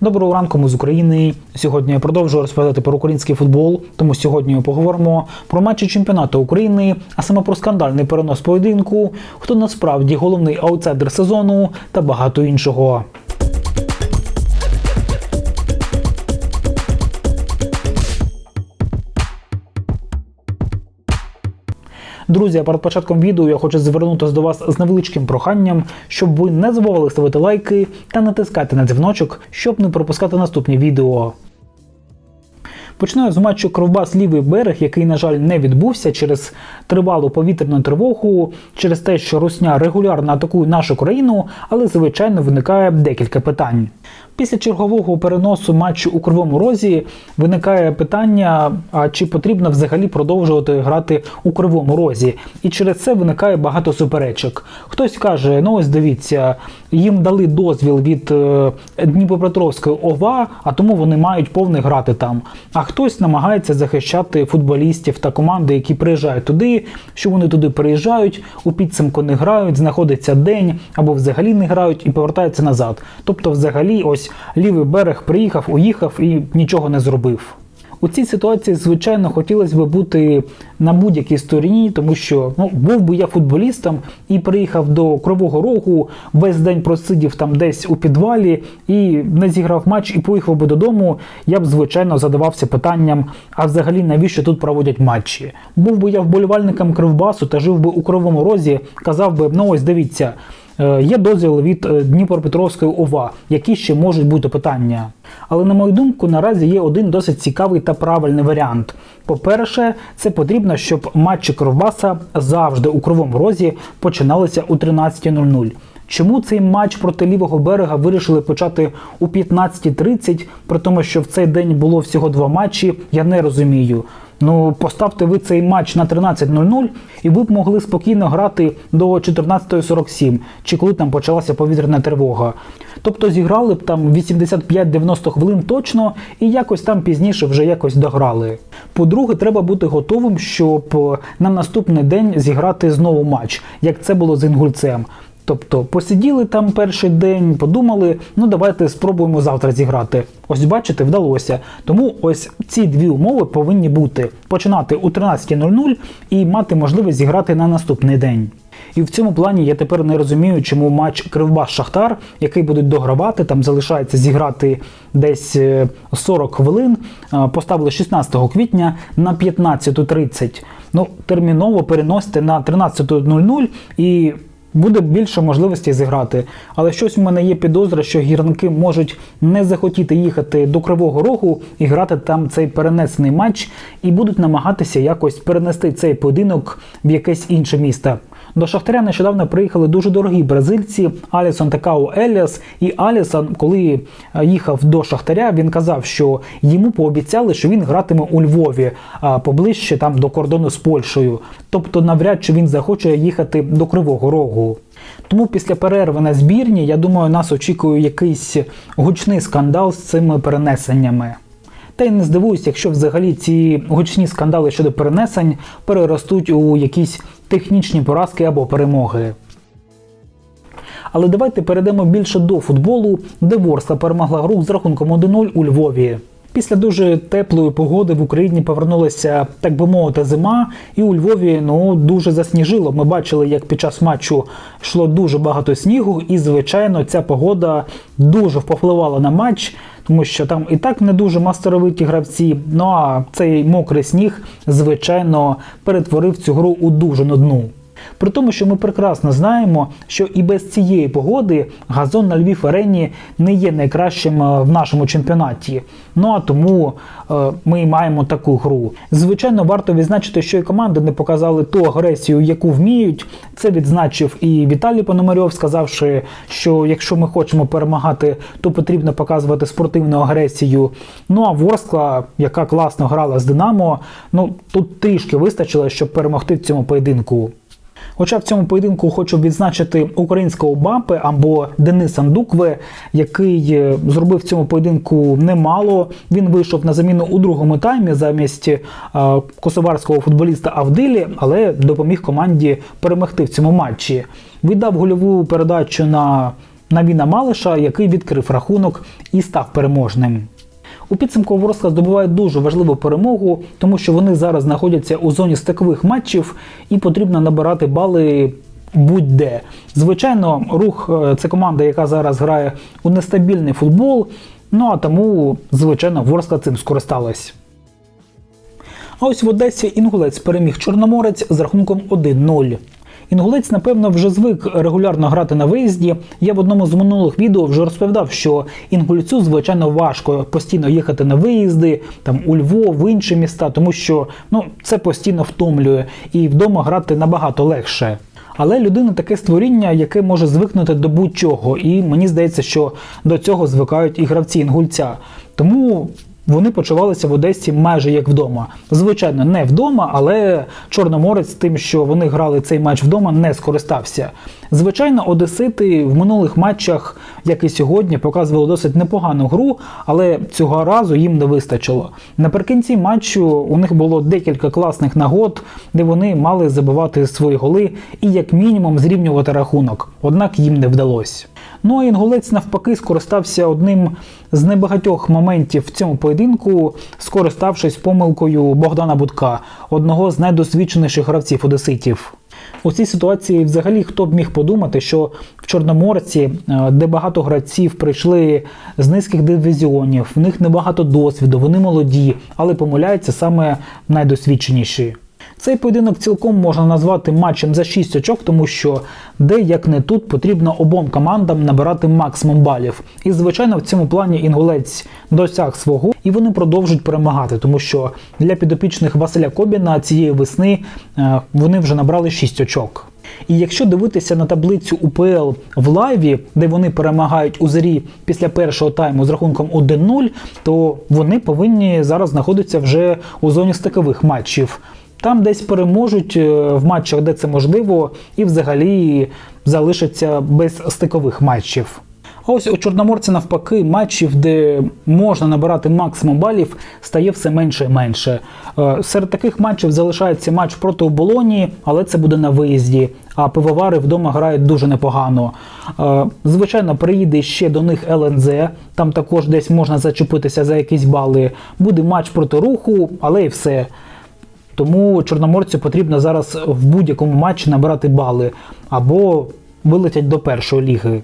Доброго ранку, ми з України. Сьогодні я продовжую розповідати про український футбол. Тому сьогодні ми поговоримо про матчі чемпіонату України, а саме про скандальний перенос поєдинку, хто насправді головний аутсайдер сезону та багато іншого. Друзі, перед початком відео я хочу звернутися до вас з невеличким проханням, щоб ви не забували ставити лайки та натискати на дзвіночок, щоб не пропускати наступні відео. Починаю з матчу Кровбас Лівий берег, який, на жаль, не відбувся через тривалу повітряну тривогу, через те, що Русня регулярно атакує нашу країну, але звичайно виникає декілька питань. Після чергового переносу матчу у Кривому Розі виникає питання: а чи потрібно взагалі продовжувати грати у Кривому Розі? І через це виникає багато суперечок. Хтось каже: ну ось дивіться, їм дали дозвіл від е, Дніпропетровської ОВА, а тому вони мають повне грати там. А хтось намагається захищати футболістів та команди, які приїжджають туди, що вони туди приїжджають, у підсумку не грають, знаходиться день або взагалі не грають і повертаються назад. Тобто, взагалі, ось лівий берег приїхав, уїхав і нічого не зробив. У цій ситуації, звичайно, хотілося б бути на будь-якій стороні, тому що ну, був би я футболістом і приїхав до Кривого Рогу, весь день просидів там десь у підвалі і не зіграв матч і поїхав би додому. Я б, звичайно, задавався питанням: а взагалі навіщо тут проводять матчі? Був би я вболівальником Кривбасу та жив би у Кривому Розі, казав би, ну ось дивіться. Е, Є дозвіл від е, Дніпропетровської ОВА, які ще можуть бути питання. Але на мою думку, наразі є один досить цікавий та правильний варіант. По-перше, це потрібно, щоб матчі Кровбаса завжди у Кривому Розі починалися у 13.00. Чому цей матч проти лівого берега вирішили почати у 15.30, при тому, що в цей день було всього два матчі, я не розумію. Ну, поставте ви цей матч на 13.00 і ви б могли спокійно грати до 14.47, чи коли там почалася повітряна тривога. Тобто зіграли б там 85-90 хвилин точно і якось там пізніше вже якось дограли. По-друге, треба бути готовим, щоб на наступний день зіграти знову матч, як це було з інгульцем. Тобто посиділи там перший день, подумали, ну давайте спробуємо завтра зіграти. Ось бачите, вдалося. Тому ось ці дві умови повинні бути: починати у 13.00 і мати можливість зіграти на наступний день. І в цьому плані я тепер не розумію, чому матч Кривбас Шахтар, який будуть догравати, там залишається зіграти десь е, 40 хвилин, е, поставили 16 квітня на 15.30. Ну, терміново переносите на 13.00 і буде більше можливості зіграти. Але щось в мене є підозра, що гірники можуть не захотіти їхати до Кривого Рогу і грати там цей перенесений матч, і будуть намагатися якось перенести цей поєдинок в якесь інше місто. До Шахтаря нещодавно приїхали дуже дорогі бразильці Алісон та Као Еліас. І Алісон, коли е, їхав до Шахтаря, він казав, що йому пообіцяли, що він гратиме у Львові, поближче там до кордону з Польщею. Тобто, навряд чи він захоче їхати до Кривого Рогу. Тому після перерви на збірні, я думаю, нас очікує якийсь гучний скандал з цими перенесеннями. Та й не здивуюсь, якщо взагалі ці гучні скандали щодо перенесень переростуть у якісь технічні поразки або перемоги. Але давайте перейдемо більше до футболу, де Ворса перемогла гру з рахунком 1-0 у Львові. Після дуже теплої погоди в Україні повернулася, так би мовити, зима, і у Львові ну дуже засніжило. Ми бачили, як під час матчу йшло дуже багато снігу, і звичайно, ця погода дуже повпливала на матч, тому що там і так не дуже мастеровиті гравці. Ну а цей мокрий сніг, звичайно, перетворив цю гру у дуже нудну. При тому, що ми прекрасно знаємо, що і без цієї погоди газон на Львів арені не є найкращим е, в нашому чемпіонаті. Ну а тому е, ми маємо таку гру. Звичайно, варто відзначити, що і команди не показали ту агресію, яку вміють. Це відзначив і Віталій Пономарьов, сказавши, що якщо ми хочемо перемагати, то потрібно показувати спортивну агресію. Ну а Ворскла, яка класно грала з Динамо, ну тут трішки вистачило, щоб перемогти в цьому поєдинку. Хоча в цьому поєдинку хочу відзначити українського Бампе або Дениса Ндукве, який е, зробив в цьому поєдинку немало. Він вийшов на заміну у другому таймі замість е, косоварського футболіста Авдилі, але допоміг команді перемогти в цьому матчі. Віддав гольову передачу на на Міна Малиша, який відкрив рахунок і став переможним. У підсумку Ворскла здобуває дуже важливу перемогу, тому що вони зараз знаходяться у зоні стикових матчів і потрібно набирати бали будь-де. Звичайно, рух е, це команда, яка зараз грає у нестабільний футбол. Ну а тому, звичайно, Ворскла цим скористалась. А ось в Одесі інгулець переміг Чорноморець з рахунком 1-0. Інгулець, напевно, вже звик регулярно грати на виїзді. Я в одному з минулих відео вже розповідав, що інгульцю, звичайно, важко постійно їхати на виїзди, там у Львов, в інші міста, тому що ну, це постійно втомлює, і вдома грати набагато легше. Але людина таке створіння, яке може звикнути до будь-чого, і мені здається, що до цього звикають і гравці інгульця. Тому вони почувалися в Одесі майже як вдома. Звичайно, не вдома, але Чорноморець тим, що вони грали цей матч вдома, не скористався. Звичайно, Одесити в минулих матчах, як і сьогодні, показували досить непогану гру, але цього разу їм не вистачило. Наприкінці матчу у них було декілька класних нагод, де вони мали забивати свої голи і, як мінімум, зрівнювати рахунок. Однак їм не вдалося. Ну а інгулець навпаки скористався одним з небагатьох моментів в цьому поєдинку, скориставшись помилкою Богдана Будка, одного з найдосвідченіших гравців одеситів. У цій ситуації, взагалі, хто б міг подумати, що в Чорноморці, е, де багато гравців прийшли з низьких дивізіонів, в них небагато досвіду, вони молоді, але помиляються саме найдосвідченіші. Цей поєдинок цілком можна назвати матчем за 6 очок, тому що де як не тут потрібно обом командам набирати максимум балів. І звичайно, в цьому плані інгулець досяг свого, і вони продовжують перемагати, тому що для підопічних Василя Кобіна цієї весни е, вони вже набрали 6 очок. І якщо дивитися на таблицю УПЛ в лайві, де вони перемагають у зарі після першого тайму з рахунком 1-0, то вони повинні зараз знаходитися вже у зоні стикових матчів. Там десь переможуть е, в матчах, де це можливо, і взагалі залишаться без стикових матчів. А ось у Чорноморці навпаки матчів, де можна набирати максимум балів, стає все менше і менше. Е, Серед таких матчів залишається матч проти оболоні, але це буде на виїзді. А пивовари вдома грають дуже непогано. Е, Звичайно, приїде ще до них ЛНЗ, там також десь можна зачепитися за якісь бали. Буде матч проти руху, але і все. Тому чорноморцю потрібно зараз в будь-якому матчі набирати бали або вилетять до першої ліги.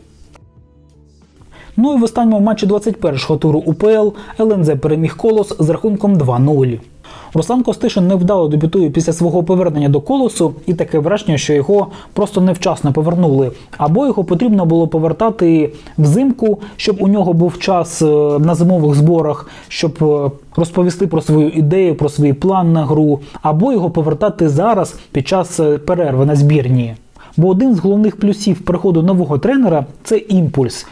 Ну і в останньому матчі 21-го туру УПЛ ЛНЗ переміг колос з рахунком 2-0. Руслан Костишин невдало дебютує після свого повернення до колосу, і таке враження, що його просто невчасно повернули. Або його потрібно було повертати взимку, щоб у нього був час е, на зимових зборах, щоб е, розповісти про свою ідею, про свій план на гру, або його повертати зараз під час е, перерви на збірні. Бо один з головних плюсів приходу нового тренера це імпульс.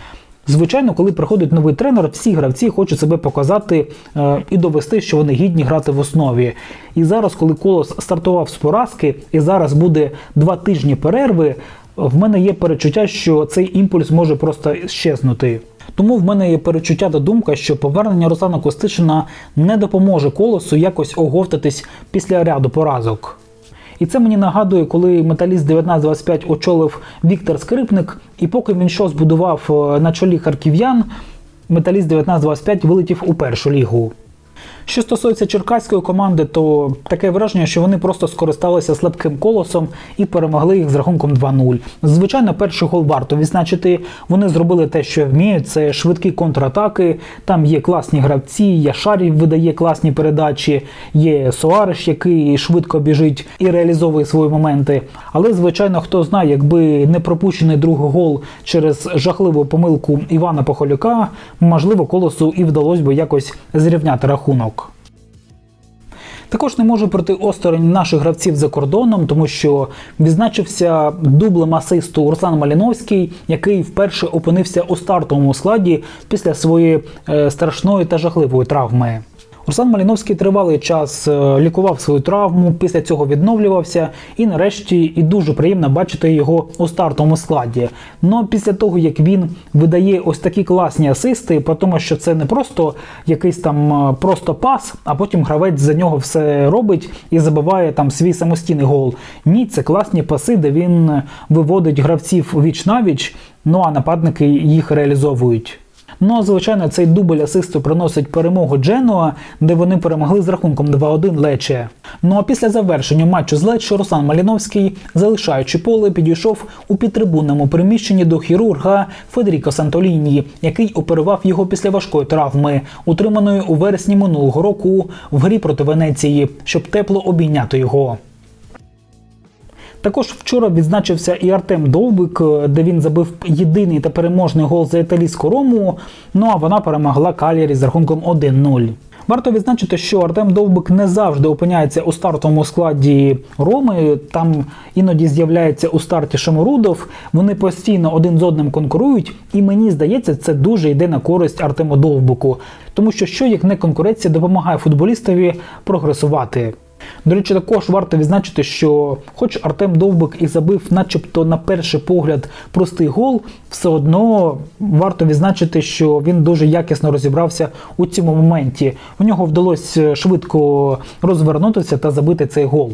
Звичайно, коли приходить новий тренер, всі гравці хочуть себе показати е, і довести, що вони гідні грати в основі. І зараз, коли колос стартував з поразки, і зараз буде два тижні перерви, в мене є перечуття, що цей імпульс може просто щезнути. Тому в мене є перечуття та думка, що повернення Руслана Костишина не допоможе колосу якось оговтатись після ряду поразок. І це мені нагадує, коли металіст 1925 очолив Віктор Скрипник, і поки він що збудував е, на чолі харків'ян, металіст 1925 вилетів у першу лігу. Що стосується черкаської команди, то таке враження, що вони просто скористалися слабким колосом і перемогли їх з рахунком 2-0. Звичайно, перший гол варто відзначити. Вони зробили те, що вміють. Це швидкі контратаки. Там є класні гравці. Яшарів видає класні передачі. Є Суареш, який швидко біжить і реалізовує свої моменти. Але, звичайно, хто знає, якби не пропущений другий гол через жахливу помилку Івана Похолюка, можливо, колосу і вдалося би якось зрівняти рахунок. Також не можу проти осторонь наших гравців за кордоном, тому що відзначився дублем асисту Руслан Маліновський, який вперше опинився у стартовому складі після своєї е, страшної та жахливої травми. Руслан Маліновський тривалий час е, лікував свою травму, після цього відновлювався, і нарешті і дуже приємно бачити його у стартовому складі. Ну після того як він видає ось такі класні асисти, тому, що це не просто якийсь там е, просто пас, а потім гравець за нього все робить і забиває там свій самостійний гол. Ні, це класні паси, де він виводить гравців віч навіч, ну а нападники їх реалізовують. Ну а звичайно, цей дубль асисту приносить перемогу Дженуа, де вони перемогли з рахунком 2-1 Лече. Ну а після завершення матчу з Лече Руслан Маліновський, залишаючи поле, підійшов у підтрибунному приміщенні до хірурга Федеріко Сантоліні, який оперував його після важкої травми, утриманої у вересні минулого року в грі проти Венеції, щоб тепло обійняти його. Також вчора відзначився і Артем Довбик, е, де він забив єдиний та переможний гол за італійську рому. Ну а вона перемогла Калірі з рахунком 1-0. Варто відзначити, що Артем Довбик не завжди опиняється у стартовому складі Роми. Там іноді з'являється у старті Шаморудов. Вони постійно один з одним конкурують, і мені здається, це дуже йде на користь Артему Довбику, тому що що як не конкуренція допомагає футболістові прогресувати. До речі, також варто відзначити, що, хоч Артем Довбик і забив, начебто, на перший погляд, простий гол, все одно варто відзначити, що він дуже якісно розібрався у цьому моменті. У нього вдалося швидко розвернутися та забити цей гол.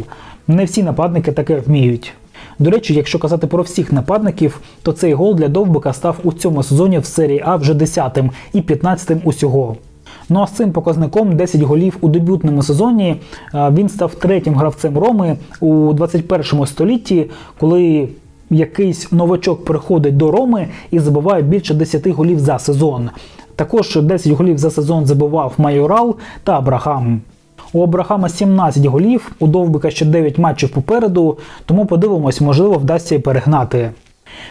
Не всі нападники таке вміють. До речі, якщо казати про всіх нападників, то цей гол для Довбика став у цьому сезоні в серії А вже 10-тим і 15-тим усього. Ну а з цим показником 10 голів у дебютному сезоні е, він став третім гравцем Роми у 21 столітті, коли якийсь новачок приходить до Роми і забиває більше 10 голів за сезон. Також 10 голів за сезон забивав Майорал та Абрахам. У Абрахама 17 голів, у Довбика ще 9 матчів попереду, тому подивимось, можливо, вдасться і перегнати.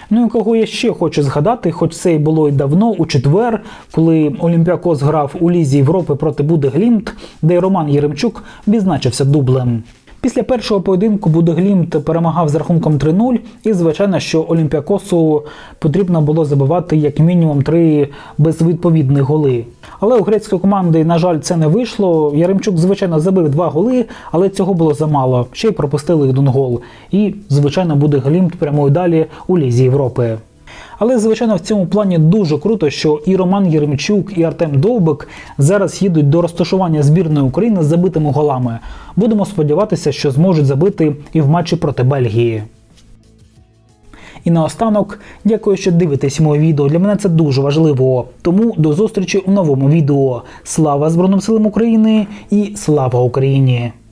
Ну і кого я ще хочу згадати, хоч це і було й давно, у четвер, коли Олімпіакос грав у Лізі Європи проти Буде Глімт, де Роман Єремчук відзначився дублем. Після першого поєдинку Будеглімт перемагав з рахунком 3-0, і звичайно, що Олімпіакосу потрібно було забивати як мінімум три безвідповідні голи. Але у грецької команди, на жаль, це не вийшло. Яремчук, звичайно, забив два голи, але цього було замало. Ще й пропустили один гол. І, звичайно, буде Глімт прямою далі у Лізі Європи. Але, звичайно, в цьому плані дуже круто, що і Роман Єремчук, і Артем Довбик зараз їдуть до розташування збірної України з забитими голами. Будемо сподіватися, що зможуть забити і в матчі проти Бельгії. І наостанок, дякую, що дивитесь моє відео. Для мене це дуже важливо. Тому до зустрічі у новому відео. Слава Збройним силам України і слава Україні!